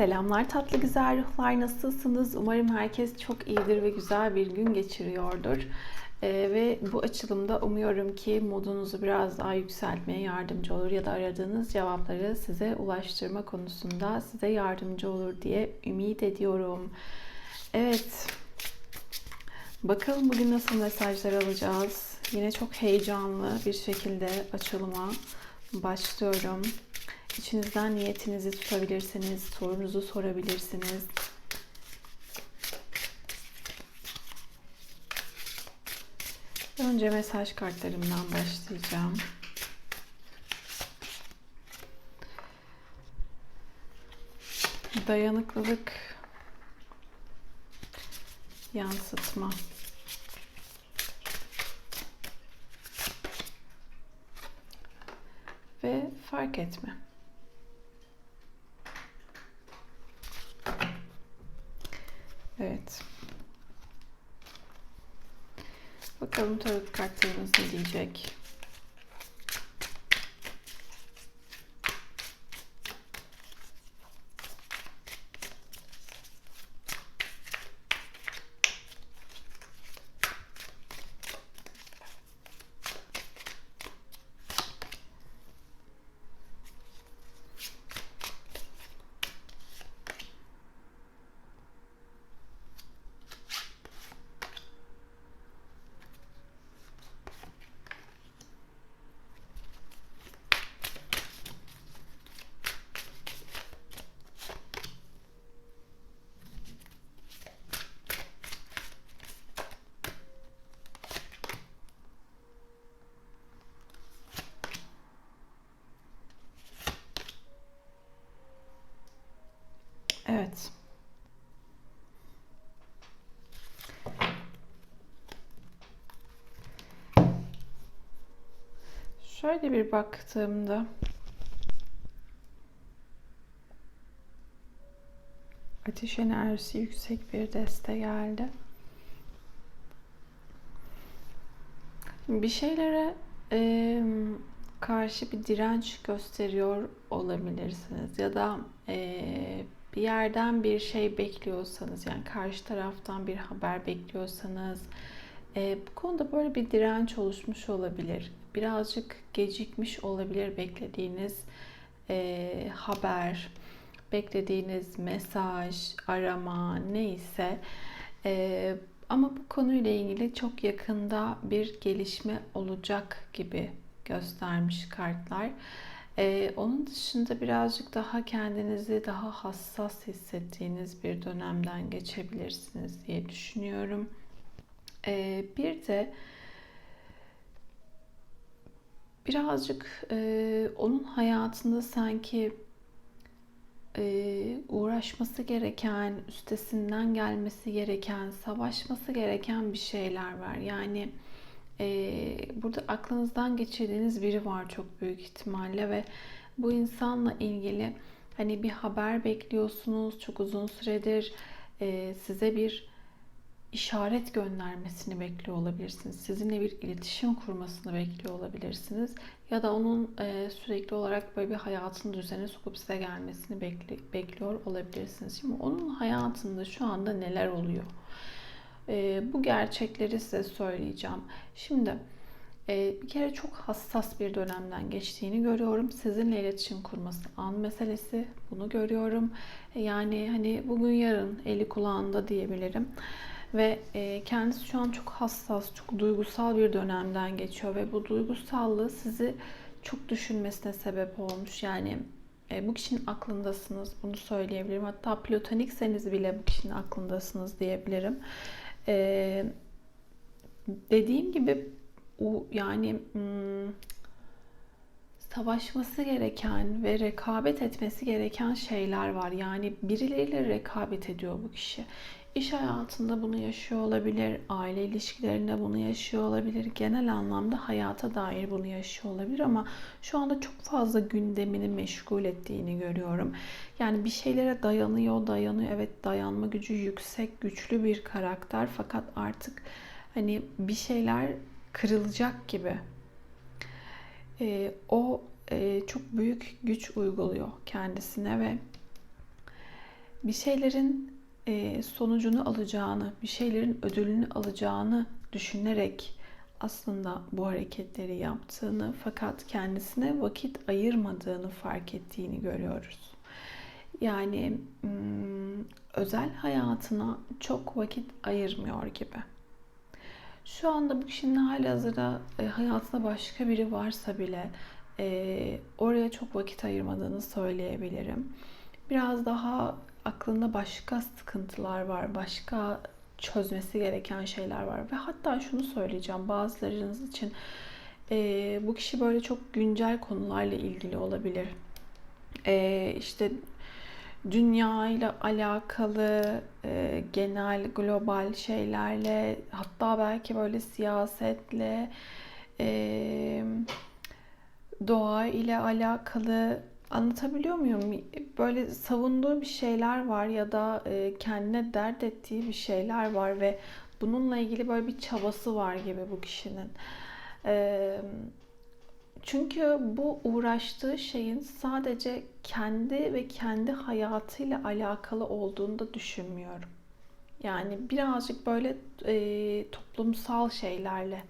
Selamlar tatlı güzel ruhlar nasılsınız? Umarım herkes çok iyidir ve güzel bir gün geçiriyordur. Ee, ve bu açılımda umuyorum ki modunuzu biraz daha yükseltmeye yardımcı olur ya da aradığınız cevapları size ulaştırma konusunda size yardımcı olur diye ümit ediyorum. Evet. Bakalım bugün nasıl mesajlar alacağız. Yine çok heyecanlı bir şekilde açılıma başlıyorum. İçinizden niyetinizi tutabilirsiniz, sorunuzu sorabilirsiniz. Önce mesaj kartlarımdan başlayacağım. Dayanıklılık, yansıtma. Ve fark etme. Evet. Bakalım tarot kartlarımız ne diyecek. Evet. Şöyle bir baktığımda ateş enerjisi yüksek bir deste geldi. Bir şeylere e, karşı bir direnç gösteriyor olabilirsiniz ya da e, bir yerden bir şey bekliyorsanız yani karşı taraftan bir haber bekliyorsanız e, bu konuda böyle bir direnç oluşmuş olabilir. Birazcık gecikmiş olabilir beklediğiniz e, haber, beklediğiniz mesaj, arama neyse. E, ama bu konuyla ilgili çok yakında bir gelişme olacak gibi göstermiş kartlar. Ee, onun dışında birazcık daha kendinizi daha hassas hissettiğiniz bir dönemden geçebilirsiniz diye düşünüyorum. Ee, bir de birazcık e, onun hayatında sanki e, uğraşması gereken, üstesinden gelmesi gereken, savaşması gereken bir şeyler var. Yani e, burada aklınızdan geçirdiğiniz biri var çok büyük ihtimalle ve bu insanla ilgili hani bir haber bekliyorsunuz çok uzun süredir e, size bir işaret göndermesini bekliyor olabilirsiniz. Sizinle bir iletişim kurmasını bekliyor olabilirsiniz. Ya da onun e, sürekli olarak böyle bir hayatın düzene sokup size gelmesini bekli, bekliyor olabilirsiniz. Şimdi onun hayatında şu anda neler oluyor? E, bu gerçekleri size söyleyeceğim. Şimdi e, bir kere çok hassas bir dönemden geçtiğini görüyorum. Sizinle iletişim kurması an meselesi. Bunu görüyorum. E, yani hani bugün yarın eli kulağında diyebilirim. Ve e, kendisi şu an çok hassas, çok duygusal bir dönemden geçiyor ve bu duygusallığı sizi çok düşünmesine sebep olmuş. Yani e, bu kişinin aklındasınız, bunu söyleyebilirim. Hatta platonikseniz bile bu kişinin aklındasınız diyebilirim. E, dediğim gibi o yani hmm, savaşması gereken ve rekabet etmesi gereken şeyler var. Yani birileriyle rekabet ediyor bu kişi. İş hayatında bunu yaşıyor olabilir, aile ilişkilerinde bunu yaşıyor olabilir, genel anlamda hayata dair bunu yaşıyor olabilir ama şu anda çok fazla gündemini meşgul ettiğini görüyorum. Yani bir şeylere dayanıyor, dayanıyor. Evet dayanma gücü yüksek, güçlü bir karakter fakat artık hani bir şeyler kırılacak gibi. E, o e, çok büyük güç uyguluyor kendisine ve bir şeylerin sonucunu alacağını, bir şeylerin ödülünü alacağını düşünerek aslında bu hareketleri yaptığını fakat kendisine vakit ayırmadığını fark ettiğini görüyoruz. Yani hmm, özel hayatına çok vakit ayırmıyor gibi. Şu anda bu kişinin halihazırda e, hayatında başka biri varsa bile e, oraya çok vakit ayırmadığını söyleyebilirim. Biraz daha aklında başka sıkıntılar var, başka çözmesi gereken şeyler var ve hatta şunu söyleyeceğim bazılarınız için e, bu kişi böyle çok güncel konularla ilgili olabilir. E, işte dünya ile alakalı e, genel global şeylerle hatta belki böyle siyasetle e, doğa ile alakalı anlatabiliyor muyum? Böyle savunduğu bir şeyler var ya da e, kendine dert ettiği bir şeyler var ve bununla ilgili böyle bir çabası var gibi bu kişinin. Çünkü bu uğraştığı şeyin sadece kendi ve kendi hayatıyla alakalı olduğunu da düşünmüyorum. Yani birazcık böyle e, toplumsal şeylerle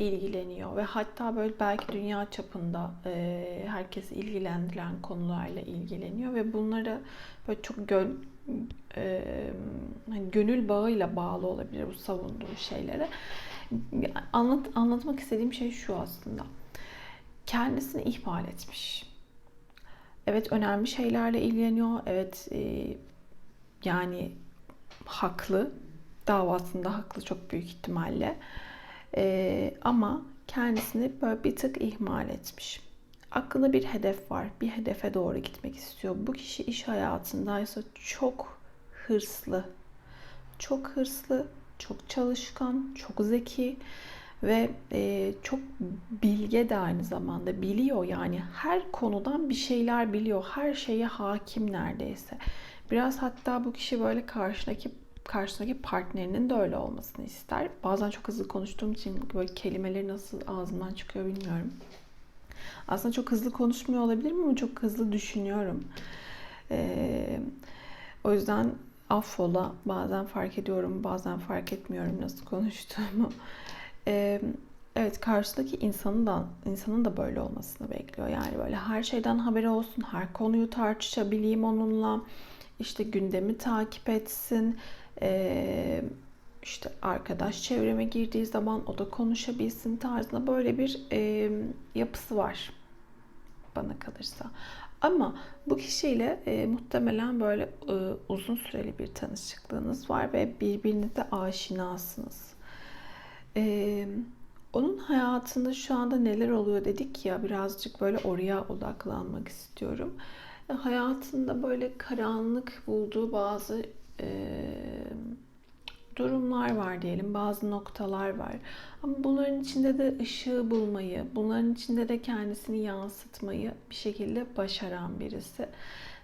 ilgileniyor ve hatta böyle belki dünya çapında e, herkesi ilgilendiren konularla ilgileniyor ve bunları böyle çok gön, e, hani gönül bağıyla bağlı olabilir bu savunduğu şeylere. Anlat, anlatmak istediğim şey şu aslında. Kendisini ihmal etmiş. Evet önemli şeylerle ilgileniyor. Evet e, yani haklı. Davasında haklı çok büyük ihtimalle. Ee, ama kendisini böyle bir tık ihmal etmiş. Aklında bir hedef var. Bir hedefe doğru gitmek istiyor. Bu kişi iş hayatındaysa çok hırslı. Çok hırslı, çok çalışkan, çok zeki ve e, çok bilge de aynı zamanda biliyor yani her konudan bir şeyler biliyor. Her şeye hakim neredeyse. Biraz hatta bu kişi böyle karşındaki karşısındaki partnerinin de öyle olmasını ister. Bazen çok hızlı konuştuğum için böyle kelimeleri nasıl ağzımdan çıkıyor bilmiyorum. Aslında çok hızlı konuşmuyor olabilirim ama çok hızlı düşünüyorum. Ee, o yüzden affola. Bazen fark ediyorum, bazen fark etmiyorum nasıl konuştuğumu. Ee, evet karşıdaki insanın da insanın da böyle olmasını bekliyor. Yani böyle her şeyden haberi olsun, her konuyu tartışabileyim onunla. İşte gündemi takip etsin e, işte arkadaş çevreme girdiği zaman o da konuşabilsin tarzında böyle bir yapısı var bana kalırsa. Ama bu kişiyle e, muhtemelen böyle e, uzun süreli bir tanışıklığınız var ve birbirinize aşinasınız. E, onun hayatında şu anda neler oluyor dedik ya birazcık böyle oraya odaklanmak istiyorum. E, hayatında böyle karanlık bulduğu bazı durumlar var diyelim, bazı noktalar var. Ama bunların içinde de ışığı bulmayı, bunların içinde de kendisini yansıtmayı bir şekilde başaran birisi.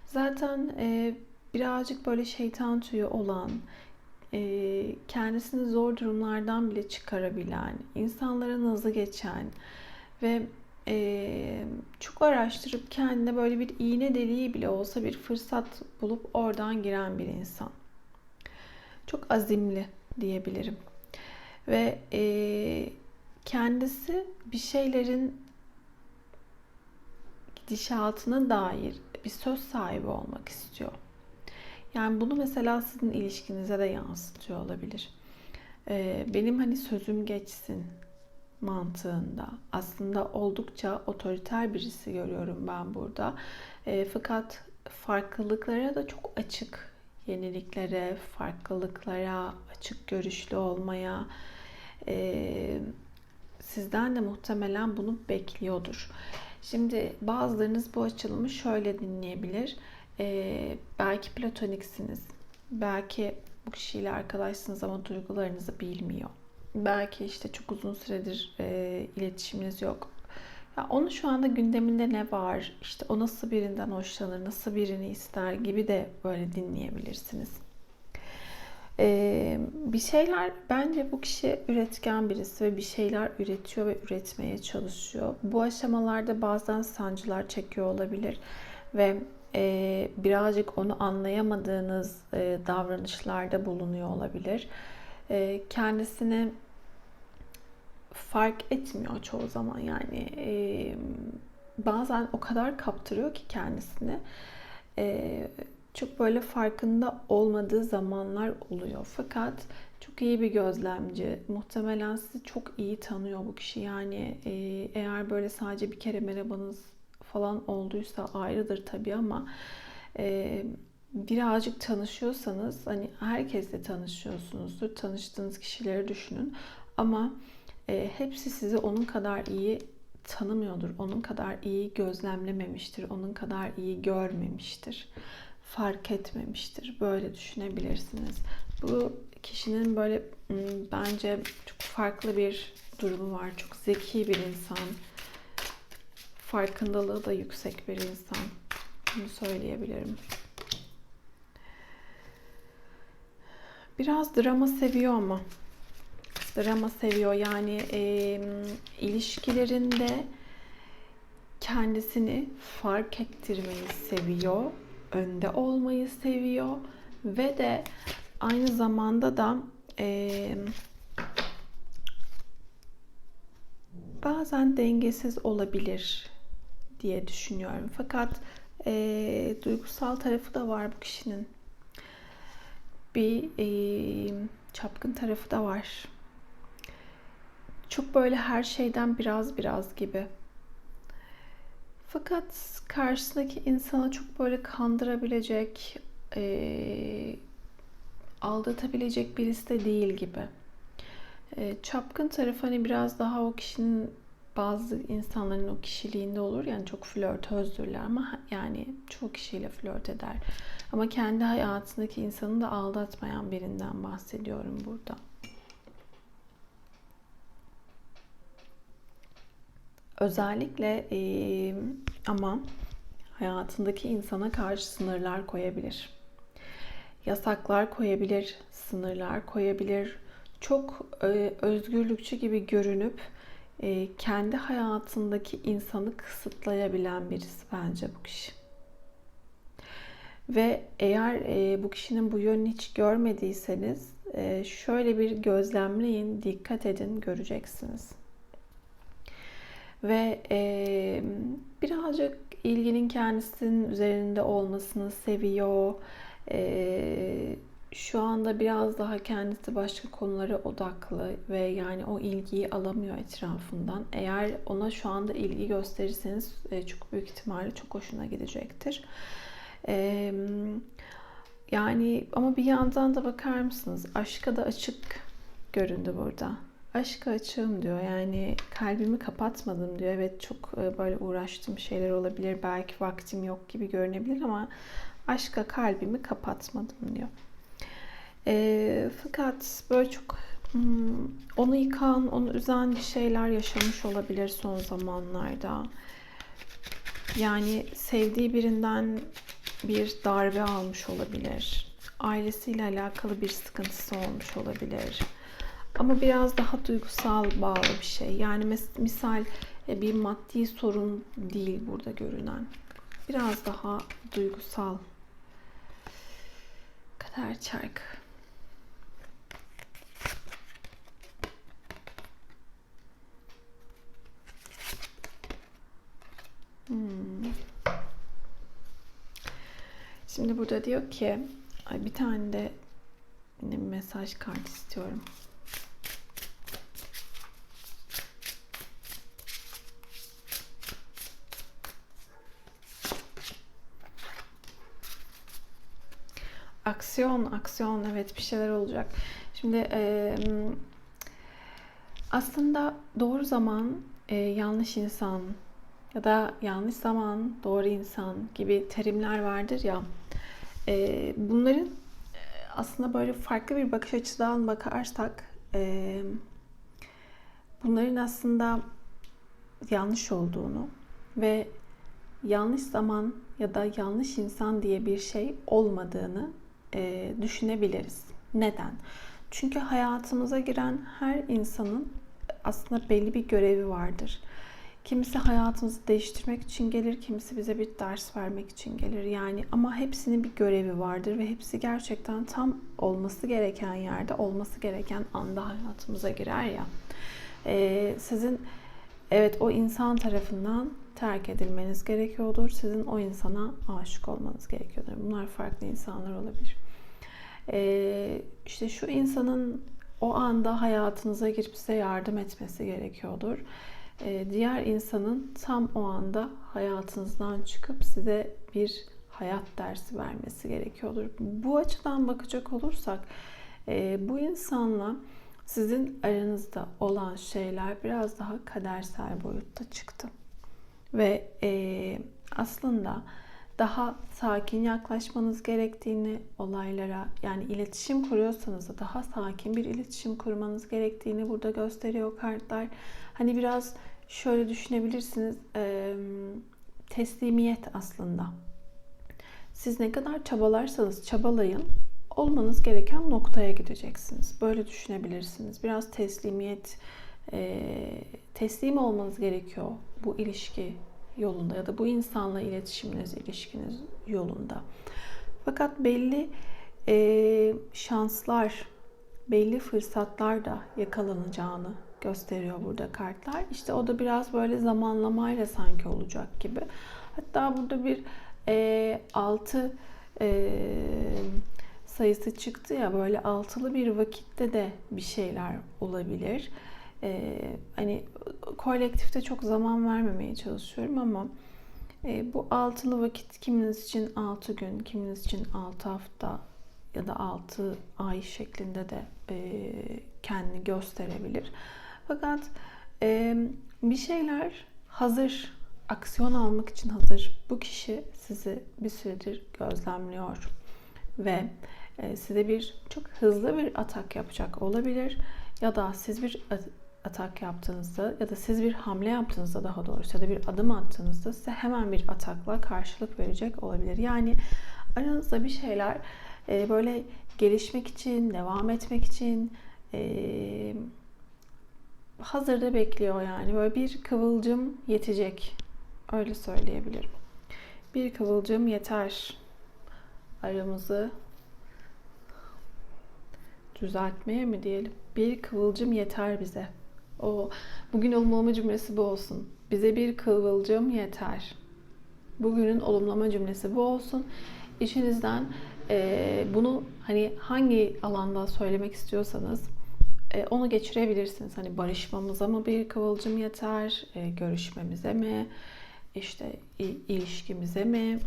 Zaten e, birazcık böyle şeytan tüyü olan, e, kendisini zor durumlardan bile çıkarabilen, insanlara nazı geçen ve e, çok araştırıp kendine böyle bir iğne deliği bile olsa bir fırsat bulup oradan giren bir insan çok azimli diyebilirim. Ve e, kendisi bir şeylerin gidişatına dair bir söz sahibi olmak istiyor. Yani bunu mesela sizin ilişkinize de yansıtıyor olabilir. Ee, benim hani sözüm geçsin mantığında aslında oldukça otoriter birisi görüyorum ben burada. E, fakat farklılıklara da çok açık yeniliklere, farklılıklara, açık görüşlü olmaya e, sizden de muhtemelen bunu bekliyordur. Şimdi bazılarınız bu açılımı şöyle dinleyebilir. E, belki platoniksiniz. Belki bu kişiyle arkadaşsınız ama duygularınızı bilmiyor. Belki işte çok uzun süredir e, iletişiminiz yok ya onun şu anda gündeminde ne var? İşte o nasıl birinden hoşlanır, nasıl birini ister gibi de böyle dinleyebilirsiniz. Ee, bir şeyler bence bu kişi üretken birisi ve bir şeyler üretiyor ve üretmeye çalışıyor. Bu aşamalarda bazen sancılar çekiyor olabilir ve e, birazcık onu anlayamadığınız e, davranışlarda bulunuyor olabilir. E, kendisini fark etmiyor çoğu zaman yani e, bazen o kadar kaptırıyor ki kendisini e, çok böyle farkında olmadığı zamanlar oluyor. Fakat çok iyi bir gözlemci. Muhtemelen sizi çok iyi tanıyor bu kişi. Yani e, eğer böyle sadece bir kere merhabanız falan olduysa ayrıdır tabii ama e, birazcık tanışıyorsanız hani herkesle tanışıyorsunuzdur. Tanıştığınız kişileri düşünün. Ama e, hepsi sizi onun kadar iyi tanımıyordur. Onun kadar iyi gözlemlememiştir. Onun kadar iyi görmemiştir. Fark etmemiştir. Böyle düşünebilirsiniz. Bu kişinin böyle bence çok farklı bir durumu var. Çok zeki bir insan. Farkındalığı da yüksek bir insan. Bunu söyleyebilirim. Biraz drama seviyor ama drama seviyor. Yani e, ilişkilerinde kendisini fark ettirmeyi seviyor. Önde olmayı seviyor. Ve de aynı zamanda da e, bazen dengesiz olabilir diye düşünüyorum. Fakat e, duygusal tarafı da var bu kişinin. Bir e, çapkın tarafı da var. Çok böyle her şeyden biraz biraz gibi. Fakat karşısındaki insana çok böyle kandırabilecek, e, aldatabilecek birisi de değil gibi. E, çapkın taraf hani biraz daha o kişinin bazı insanların o kişiliğinde olur. Yani çok flörtözdürler ama yani çoğu kişiyle flört eder. Ama kendi hayatındaki insanı da aldatmayan birinden bahsediyorum burada. Özellikle e, ama hayatındaki insana karşı sınırlar koyabilir. Yasaklar koyabilir, sınırlar koyabilir. Çok e, özgürlükçü gibi görünüp e, kendi hayatındaki insanı kısıtlayabilen birisi bence bu kişi. Ve eğer e, bu kişinin bu yönünü hiç görmediyseniz e, şöyle bir gözlemleyin, dikkat edin, göreceksiniz ve e, birazcık ilginin kendisinin üzerinde olmasını seviyor. E, şu anda biraz daha kendisi başka konulara odaklı ve yani o ilgiyi alamıyor etrafından. Eğer ona şu anda ilgi gösterirseniz e, çok büyük ihtimalle çok hoşuna gidecektir. E, yani ama bir yandan da bakar mısınız? Aşka da açık göründü burada aşk açığım diyor. Yani kalbimi kapatmadım diyor. Evet çok e, böyle uğraştığım şeyler olabilir. Belki vaktim yok gibi görünebilir ama aşka kalbimi kapatmadım diyor. E, fakat böyle çok hmm, onu yıkan, onu üzen bir şeyler yaşamış olabilir son zamanlarda. Yani sevdiği birinden bir darbe almış olabilir. Ailesiyle alakalı bir sıkıntısı olmuş olabilir ama biraz daha duygusal bağlı bir şey. Yani misal e, bir maddi sorun değil burada görünen. Biraz daha duygusal. Kader çark. Hmm. Şimdi burada diyor ki bir tane de mesaj kart istiyorum. Aksiyon, aksiyon. Evet bir şeyler olacak. Şimdi e, aslında doğru zaman e, yanlış insan ya da yanlış zaman doğru insan gibi terimler vardır ya. E, bunların aslında böyle farklı bir bakış açıdan bakarsak e, bunların aslında yanlış olduğunu ve yanlış zaman ya da yanlış insan diye bir şey olmadığını e, düşünebiliriz. Neden? Çünkü hayatımıza giren her insanın aslında belli bir görevi vardır. Kimisi hayatımızı değiştirmek için gelir, kimisi bize bir ders vermek için gelir. Yani ama hepsinin bir görevi vardır ve hepsi gerçekten tam olması gereken yerde, olması gereken anda hayatımıza girer ya. Ee, sizin evet o insan tarafından terk edilmeniz gerekiyordur. Sizin o insana aşık olmanız gerekiyordur. Bunlar farklı insanlar olabilir. Ee, işte şu insanın o anda hayatınıza girip size yardım etmesi gerekiyordur. Ee, diğer insanın tam o anda hayatınızdan çıkıp size bir hayat dersi vermesi gerekiyordur. Bu açıdan bakacak olursak e, bu insanla sizin aranızda olan şeyler biraz daha kadersel boyutta çıktı. Ve e, aslında daha sakin yaklaşmanız gerektiğini olaylara yani iletişim kuruyorsanız da daha sakin bir iletişim kurmanız gerektiğini burada gösteriyor kartlar. Hani biraz şöyle düşünebilirsiniz e, teslimiyet aslında. Siz ne kadar çabalarsanız çabalayın olmanız gereken noktaya gideceksiniz. Böyle düşünebilirsiniz. Biraz teslimiyet e, teslim olmanız gerekiyor bu ilişki yolunda ya da bu insanla iletişiminiz, ilişkiniz yolunda. Fakat belli e, şanslar, belli fırsatlar da yakalanacağını gösteriyor burada kartlar. İşte o da biraz böyle zamanlamayla sanki olacak gibi. Hatta burada bir e, altı e, sayısı çıktı ya böyle altılı bir vakitte de bir şeyler olabilir. E, hani kolektifte çok zaman vermemeye çalışıyorum ama e, bu altılı vakit kiminiz için 6 gün, kiminiz için 6 hafta ya da 6 ay şeklinde de e, kendini gösterebilir. Fakat e, bir şeyler hazır, aksiyon almak için hazır. Bu kişi sizi bir süredir gözlemliyor ve e, size bir çok hızlı bir atak yapacak olabilir ya da siz bir atak yaptığınızda ya da siz bir hamle yaptığınızda daha doğrusu ya da bir adım attığınızda size hemen bir atakla karşılık verecek olabilir. Yani aranızda bir şeyler e, böyle gelişmek için, devam etmek için e, hazırda bekliyor yani. Böyle bir kıvılcım yetecek. Öyle söyleyebilirim. Bir kıvılcım yeter aramızı düzeltmeye mi diyelim? Bir kıvılcım yeter bize. O bugün olumlama cümlesi bu olsun. Bize bir kıvılcım yeter. Bugünün olumlama cümlesi bu olsun. İşinizden e, bunu hani hangi alanda söylemek istiyorsanız e, onu geçirebilirsiniz. Hani barışmamıza mı bir kıvılcım yeter, e, görüşmemize mi, işte ilişkimize mi?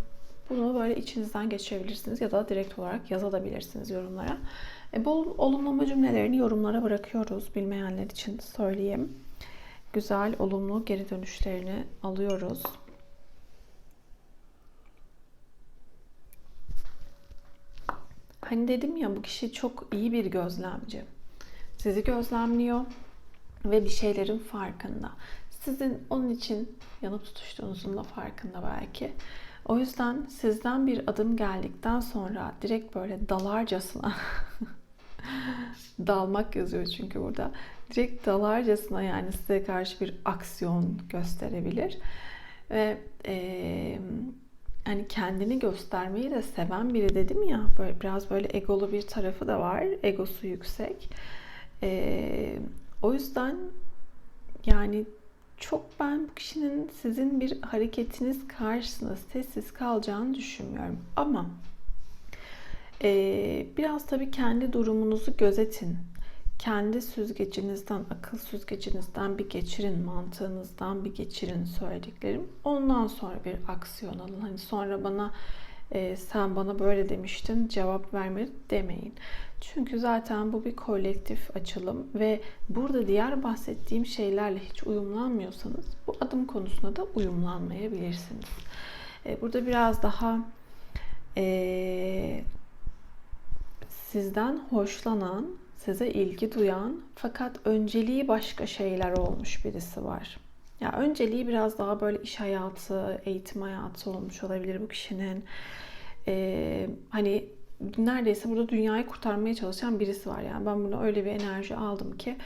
Bunu böyle içinizden geçirebilirsiniz ya da direkt olarak yazabilirsiniz yorumlara. E, bu olumlama cümlelerini yorumlara bırakıyoruz. Bilmeyenler için söyleyeyim. Güzel, olumlu geri dönüşlerini alıyoruz. Hani dedim ya bu kişi çok iyi bir gözlemci. Sizi gözlemliyor ve bir şeylerin farkında. Sizin onun için yanıp tutuştuğunuzun da farkında belki. O yüzden sizden bir adım geldikten sonra direkt böyle dalarcasına dalmak yazıyor çünkü burada. Direkt dalarcasına yani size karşı bir aksiyon gösterebilir. Ve e, yani kendini göstermeyi de seven biri dedim ya böyle biraz böyle egolu bir tarafı da var. Egosu yüksek. E, o yüzden yani çok ben bu kişinin sizin bir hareketiniz karşısında sessiz kalacağını düşünmüyorum. Ama ee, biraz tabii kendi durumunuzu gözetin. Kendi süzgecinizden, akıl süzgecinizden bir geçirin, mantığınızdan bir geçirin söylediklerim. Ondan sonra bir aksiyon alın. Hani sonra bana e, sen bana böyle demiştin cevap vermedi demeyin. Çünkü zaten bu bir kolektif açılım ve burada diğer bahsettiğim şeylerle hiç uyumlanmıyorsanız bu adım konusunda da uyumlanmayabilirsiniz. E, burada biraz daha e, sizden hoşlanan, size ilgi duyan fakat önceliği başka şeyler olmuş birisi var. Ya önceliği biraz daha böyle iş hayatı, eğitim hayatı olmuş olabilir bu kişinin. Ee, hani neredeyse burada dünyayı kurtarmaya çalışan birisi var. Yani ben bunu öyle bir enerji aldım ki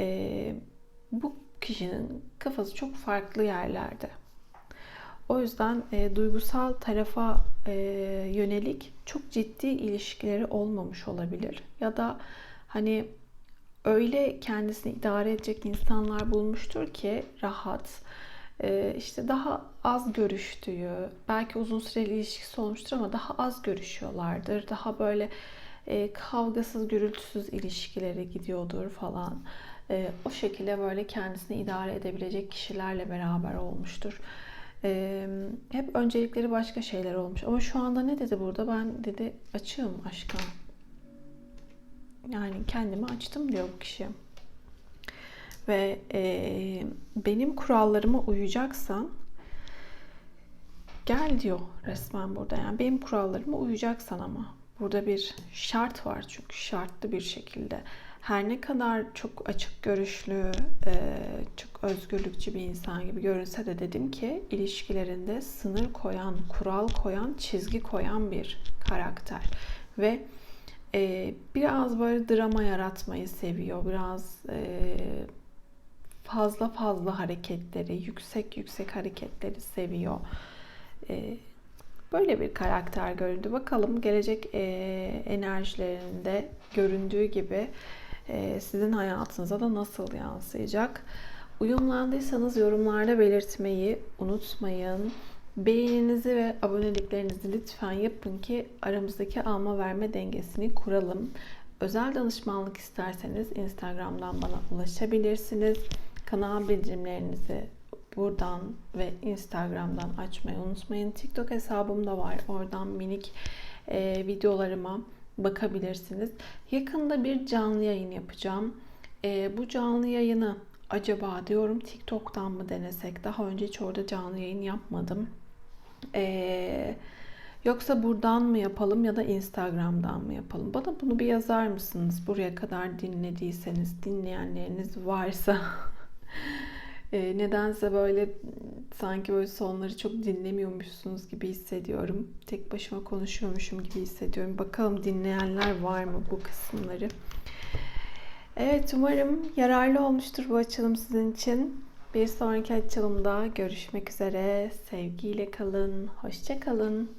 e, bu kişinin kafası çok farklı yerlerde. O yüzden e, duygusal tarafa e, yönelik çok ciddi ilişkileri olmamış olabilir. Ya da hani öyle kendisini idare edecek insanlar bulmuştur ki rahat, e, işte daha az görüştüğü, belki uzun süreli ilişkisi olmuştur ama daha az görüşüyorlardır. Daha böyle e, kavgasız, gürültüsüz ilişkileri gidiyordur falan. E, o şekilde böyle kendisini idare edebilecek kişilerle beraber olmuştur. Hep öncelikleri başka şeyler olmuş. Ama şu anda ne dedi burada? Ben dedi açığım aşka. Yani kendimi açtım diyor bu kişi. Ve e, benim kurallarıma uyacaksan gel diyor resmen burada. Yani benim kurallarıma uyacaksan ama burada bir şart var çünkü şartlı bir şekilde. Her ne kadar çok açık görüşlü, e, çok özgürlükçü bir insan gibi görünse de dedim ki ilişkilerinde sınır koyan, kural koyan, çizgi koyan bir karakter. Ve e, biraz böyle drama yaratmayı seviyor. Biraz e, fazla fazla hareketleri, yüksek yüksek hareketleri seviyor. Böyle bir karakter göründü. Bakalım gelecek enerjilerinde göründüğü gibi sizin hayatınıza da nasıl yansıyacak? Uyumlandıysanız yorumlarda belirtmeyi unutmayın. Beğeninizi ve aboneliklerinizi lütfen yapın ki aramızdaki alma verme dengesini kuralım. Özel danışmanlık isterseniz Instagram'dan bana ulaşabilirsiniz. Kanal bildirimlerinizi buradan ve Instagram'dan açmayı unutmayın. TikTok hesabım da var. Oradan minik e, videolarıma bakabilirsiniz. Yakında bir canlı yayın yapacağım. E, bu canlı yayını acaba diyorum TikTok'tan mı denesek? Daha önce hiç orada canlı yayın yapmadım. Ee, yoksa buradan mı yapalım ya da Instagram'dan mı yapalım? Bana bunu bir yazar mısınız? Buraya kadar dinlediyseniz, dinleyenleriniz varsa. ee, nedense böyle sanki böyle sonları çok dinlemiyormuşsunuz gibi hissediyorum. Tek başıma konuşuyormuşum gibi hissediyorum. Bakalım dinleyenler var mı bu kısımları? Evet umarım yararlı olmuştur bu açılım sizin için. Bir sonraki açılımda görüşmek üzere. Sevgiyle kalın. Hoşça kalın.